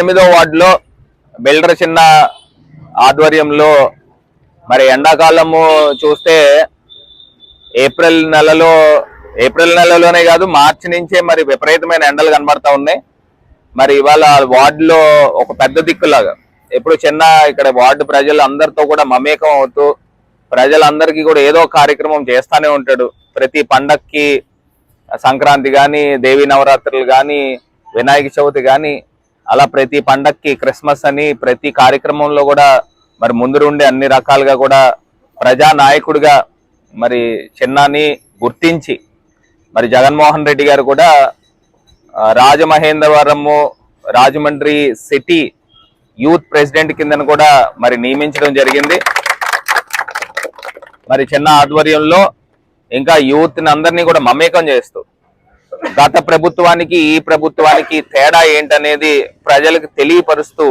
ఎనిమిదో వార్డులో బిల్డర్ చిన్న ఆధ్వర్యంలో మరి ఎండాకాలము చూస్తే ఏప్రిల్ నెలలో ఏప్రిల్ నెలలోనే కాదు మార్చి నుంచే మరి విపరీతమైన ఎండలు కనబడతా ఉన్నాయి. మరి ఇవాళ వార్డులో ఒక పెద్ద దిక్కులాగా ఎప్పుడు చిన్న ఇక్కడ వార్డు ప్రజలు అందరితో కూడా మమేకం అవుతూ ప్రజలందరికీ కూడా ఏదో కార్యక్రమం చేస్తానే ఉంటాడు. ప్రతి పండక్కి సంక్రాంతి కానీ దేవి నవరాత్రులు కానీ వినాయక చవితి కానీ అలా ప్రతి పండక్కి క్రిస్మస్ అని ప్రతి కార్యక్రమంలో కూడా మరి ముందురుండి అన్ని రకాలుగా కూడా ప్రజా నాయకుడిగా మరి చిన్నాని గుర్తించి మరి జగన్మోహన్ రెడ్డి గారు కూడా Rajamahendravaram Rajahmundry city youth president కిందను కూడా మరి నియమించడం జరిగింది. మరి చిన్న ఆధ్వర్యంలో ఇంకా యూత్ని అందరినీ కూడా మమేకం చేస్తూ గత ప్రభుత్వానికి ఈ ప్రభుత్వానికి తేడా ఏంటనేది ప్రజలకు తెలియపరుస్తూ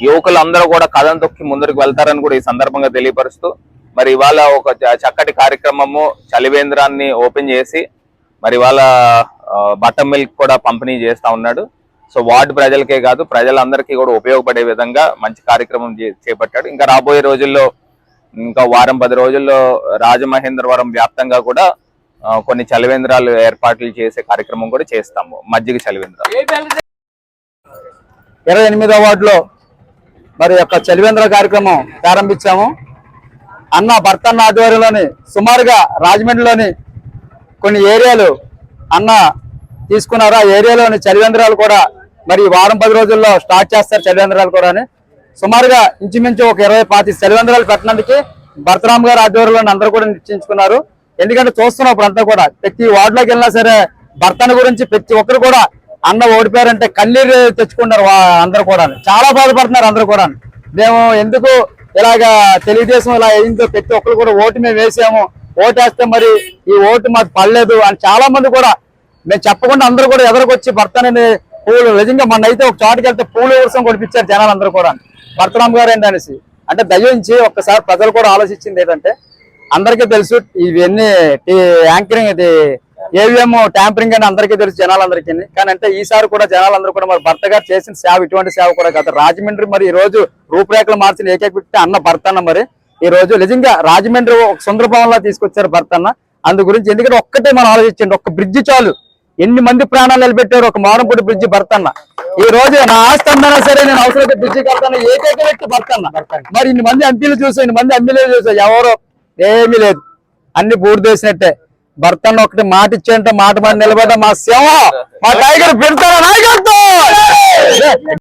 యువకులందరూ కూడా కథం తొక్కి ముందరికి వెళ్తారని కూడా ఈ సందర్భంగా తెలియపరుస్తూ మరి ఇవాళ ఒక చక్కటి కార్యక్రమము చలివేంద్రాన్ని ఓపెన్ చేసి మరి ఇవాళ బటర్ మిల్క్ కూడా పంపిణీ చేస్తా ఉన్నాడు. సో వార్డు ప్రజలకే కాదు ప్రజలందరికీ కూడా ఉపయోగపడే విధంగా మంచి కార్యక్రమం చే- చేపట్టాడు. ఇంకా రాబోయే రోజుల్లో ఇంకా వారం పది రోజుల్లో రాజమహేంద్రవరం వ్యాప్తంగా కూడా కొన్ని చలివేంద్రాలు ఏర్పాట్లు చేసే కార్యక్రమం కూడా చేస్తాము. మజ్జిగ చలివేంద్రాలు. ఇరవై ఎనిమిదో వార్డులో మరి యొక్క చలివేంద్ర కార్యక్రమం ప్రారంభించాము. అన్న భర్తన్న ఆధ్వర్యంలోని సుమారుగా రాజమండ్రిలోని కొన్ని ఏరియాలు అన్న తీసుకున్నారు? ఆ ఏరియాలోని చలివేంద్రాలు కూడా మరి వారం పది రోజుల్లో స్టార్ట్ చేస్తారు చలివేంద్రాలు కూడా అని. సుమారుగా ఇంచుమించు ఒక ఇరవై పాతి చలివేంద్రాలు పెట్టినందుకు భరతరామ్ గారు ఆధ్వర్యంలో అందరూ కూడా నిశ్చయించుకున్నారు. ఎందుకంటే చూస్తున్నాం ఇప్పుడు అంతా కూడా ప్రతి వార్డులోకి వెళ్ళినా సరే భర్తన గురించి ప్రతి ఒక్కరు కూడా అన్న ఓడిపోయారంటే కన్నీరు తెచ్చుకున్నారు అందరు కూడా చాలా బాధపడుతున్నారు అందరూ కూడా మేము ఎందుకు ఇలాగా తెలుగుదేశం ఇలా అయిందో ప్రతి ఒక్కరు కూడా ఓటు మేము వేసాము. ఓటు వేస్తే మరి ఈ ఓటు మాకు పడలేదు అని చాలా మంది కూడా మేము చెప్పకుండా అందరూ కూడా ఎదురుకొచ్చి భర్తనని పూలు నిజంగా మొన్న అయితే ఒక చోటుకి వెళ్తే పూలు వర్షం కొనిపించారు జనాలు అందరూ కూడా భర్తరామ్ గారు ఏంటనేసి. అంటే దయించి ఒక్కసారి ప్రజలు కూడా ఆలోచించింది ఏంటంటే అందరికీ తెలుసు ఇవన్నీ యాంకరింగ్ ఇది ఏవిఎం ట్యాంపరింగ్ అని అందరికీ తెలుసు జనాలందరికీ. కానీ అంటే ఈసారి కూడా జనాలందరూ కూడా మరి భర్త గారు చేసిన సేవ ఇటువంటి సేవ కూడా కాదు. రాజమండ్రి మరి ఈ రోజు రూపురేఖలు మార్చిన ఏకైక వ్యక్తి అన్న భర్త అన్న మరి. ఈ రోజు నిజంగా రాజమండ్రి ఒక సుందరభవన్లా తీసుకొచ్చారు భర్త అన్న. అందు గురించి ఎందుకంటే ఒక్కటే మనం ఆలోచించండి ఒక్క బ్రిడ్జి చాలు. ఎన్ని మంది ప్రాణాలు నిలబెట్టారు ఒక మారంపూడి బ్రిడ్జి భర్త అన్న. ఈ రోజు నా ఆస్తి అందనా సరే నేను అవసరమైతే బ్రిడ్జి కడతాను ఏకైక వ్యక్తి భర్త అన్న. మరి ఇన్ని మంది ఎంపీలు చూసా ఇన్ని మంది ఎమ్మెల్యేలు చూసా ఎవరో ఏమీ లేదు. అన్ని పూర్తి చేసినట్టే. భర్త ఒకటి మాట ఇచ్చేంటే మాట మాట నిలబడ్డ మా సింహం మా టైగర్ పెడతారా నాయకత్వం?